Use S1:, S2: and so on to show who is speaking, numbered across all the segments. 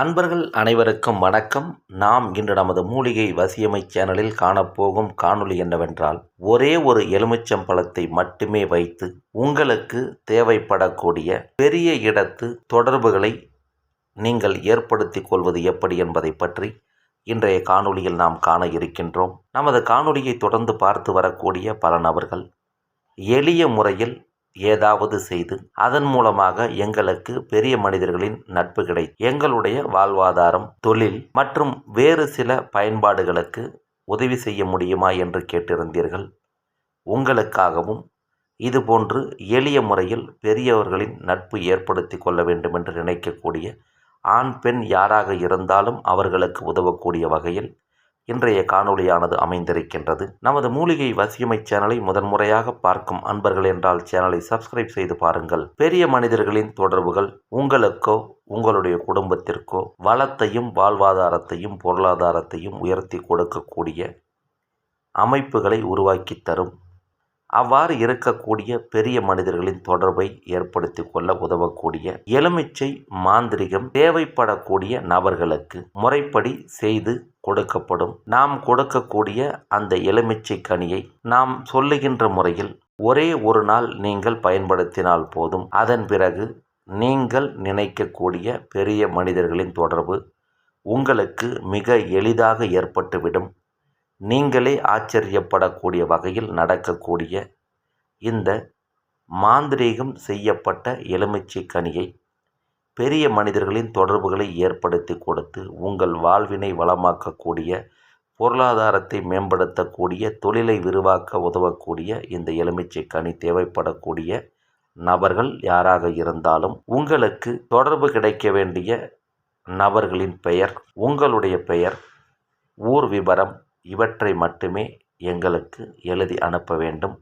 S1: அன்பர்கள் அனைவருக்கும் வணக்கம். நாம் இன்று நமது மூலிகை வசியமை சேனலில் காணப்போகும் காணொளி என்னவென்றால் ஒரே ஒரு எலுமிச்சம் பழத்தை மட்டுமே வைத்து உங்களுக்கு தேவைப்படக்கூடிய பெரிய இடத்து தொடர்புகளை நீங்கள் ஏற்படுத்திக் கொள்வது எப்படி என்பதை பற்றி இன்றைய காணொளியில் நாம் காண இருக்கின்றோம். நமது காணொளியை தொடர்ந்து பார்த்து வரக்கூடிய பல நபர்கள் எளிய முறையில் ஏதாவது செய்து அதன் மூலமாக எங்களுக்கு பெரிய மனிதர்களின் நட்பு கிடை எங்களுடைய வாழ்வாதாரம் தொழில் மற்றும் வேறு சில பயன்பாடுகளுக்கு உதவி செய்ய முடியுமா என்று கேட்டிருந்தீர்கள். உங்களுக்காகவும் இதுபோன்று எளிய முறையில் பெரியவர்களின் நட்பு ஏற்படுத்தி கொள்ள வேண்டும் என்று நினைக்கக்கூடிய ஆண் பெண் யாராக இருந்தாலும் அவர்களுக்கு உதவக்கூடிய வகையில் இன்றைய காணொளியானது அமைந்திருக்கின்றது. நமது மூலிகை வசியமை சேனலை முதன்முறையாக பார்க்கும் அன்பர்கள் என்றால் சேனலை சப்ஸ்கிரைப் செய்து பாருங்கள். பெரிய மனிதர்களின் தொடர்புகள் உங்களுக்கோ உங்களுடைய குடும்பத்திற்கோ வளத்தையும் வாழ்வாதாரத்தையும் பொருளாதாரத்தையும் உயர்த்தி கொடுக்கக்கூடிய அமைப்புகளை உருவாக்கி தரும். அவ்வாறு இருக்கக்கூடிய பெரிய மனிதர்களின் தொடர்பை ஏற்படுத்தி கொள்ள உதவக்கூடிய எலுமிச்சை மாந்திரிகம் தேவைப்படக்கூடிய நபர்களுக்கு முறைப்படி செய்து கொடுக்கப்படும். நாம் கொடுக்கக்கூடிய அந்த எலுமிச்சை கனியை நாம் சொல்லுகின்ற முறையில் ஒரே ஒரு நாள் நீங்கள் பயன்படுத்தினால் போதும். அதன் பிறகு நீங்கள் நினைக்கக்கூடிய பெரிய மனிதர்களின் தொடர்பு உங்களுக்கு மிக எளிதாக ஏற்பட்டுவிடும். நீங்களே ஆச்சரியப்படக்கூடிய வகையில் நடக்கக்கூடிய இந்த மாந்திரீகம் செய்யப்பட்ட எலுமிச்சை கனியை பெரிய மனிதர்களின் தொடர்புகளை ஏற்படுத்தி கொடுத்து உங்கள் வாழ்வினை வளமாக்கக்கூடிய பொருளாதாரத்தை மேம்படுத்தக்கூடிய தொழிலை விரிவாக்க உதவக்கூடிய இந்த எலுமிச்சை கனி தேவைப்படக்கூடிய நபர்கள் யாராக இருந்தாலும் உங்களுக்கு தொடர்பு கிடைக்க வேண்டிய நபர்களின் பெயர் உங்களுடைய பெயர் ஊர் விபரம் இவற்றை மட்டுமே எங்களுக்கு எழுதி அனுப்ப வேண்டும்.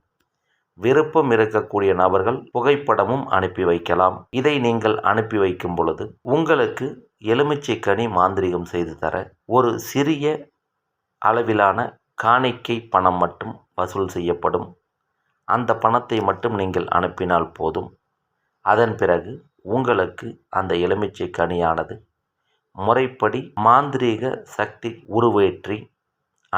S1: விருப்பம் இருக்கக்கூடிய நபர்கள் புகைப்படமும் அனுப்பி வைக்கலாம். இதை நீங்கள் அனுப்பி வைக்கும் பொழுது உங்களுக்கு எலுமிச்சை கனி மாந்திரிகம் செய்து தர ஒரு சிறிய அளவிலான காணிக்கை பணம் மட்டும் வசூல் செய்யப்படும். அந்த பணத்தை மட்டும் நீங்கள் அனுப்பினால் போதும். அதன் பிறகு உங்களுக்கு அந்த எலுமிச்சை கனியானது முறைப்படி மாந்திரீக சக்தி உருவேற்றி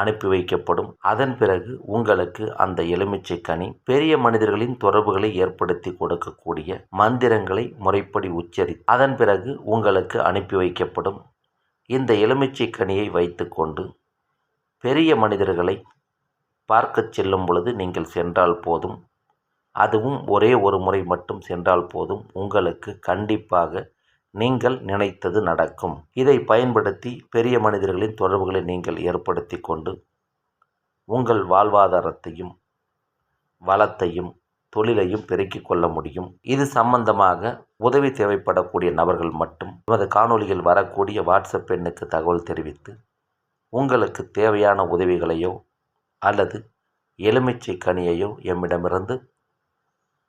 S1: அனுப்பி வைக்கப்படும். அதன் பிறகு உங்களுக்கு அந்த எலுமிச்சை கனி பெரிய மனிதர்களின் தொடர்புகளை ஏற்படுத்தி கொடுக்கக்கூடிய மந்திரங்களை முறைப்படி உச்சரி அதன் பிறகு உங்களுக்கு அனுப்பி வைக்கப்படும். இந்த எலுமிச்சை கனியை வைத்துக்கொண்டு பெரிய மனிதர்களை பார்க்கச் செல்லும் பொழுது நீங்கள் சென்றால் போதும். அதுவும் ஒரே ஒரு முறை மட்டும் சென்றால் போதும். உங்களுக்கு கண்டிப்பாக நீங்கள் நினைத்தது நடக்கும். இதை பயன்படுத்தி பெரிய மனிதர்களின் தொடர்புகளை நீங்கள் ஏற்படுத்தி கொண்டு உங்கள் வாழ்வாதாரத்தையும் வளத்தையும் தொழிலையும் பெருக்கிக் கொள்ள முடியும். இது சம்பந்தமாக உதவி தேவைப்படக்கூடிய நபர்கள் மட்டும் நமது காணொலியில் வரக்கூடிய வாட்ஸ்அப் எண்ணுக்கு தகவல் தெரிவித்து உங்களுக்கு தேவையான உதவிகளையோ அல்லது எலுமிச்சை கனியையோ எம்மிடமிருந்து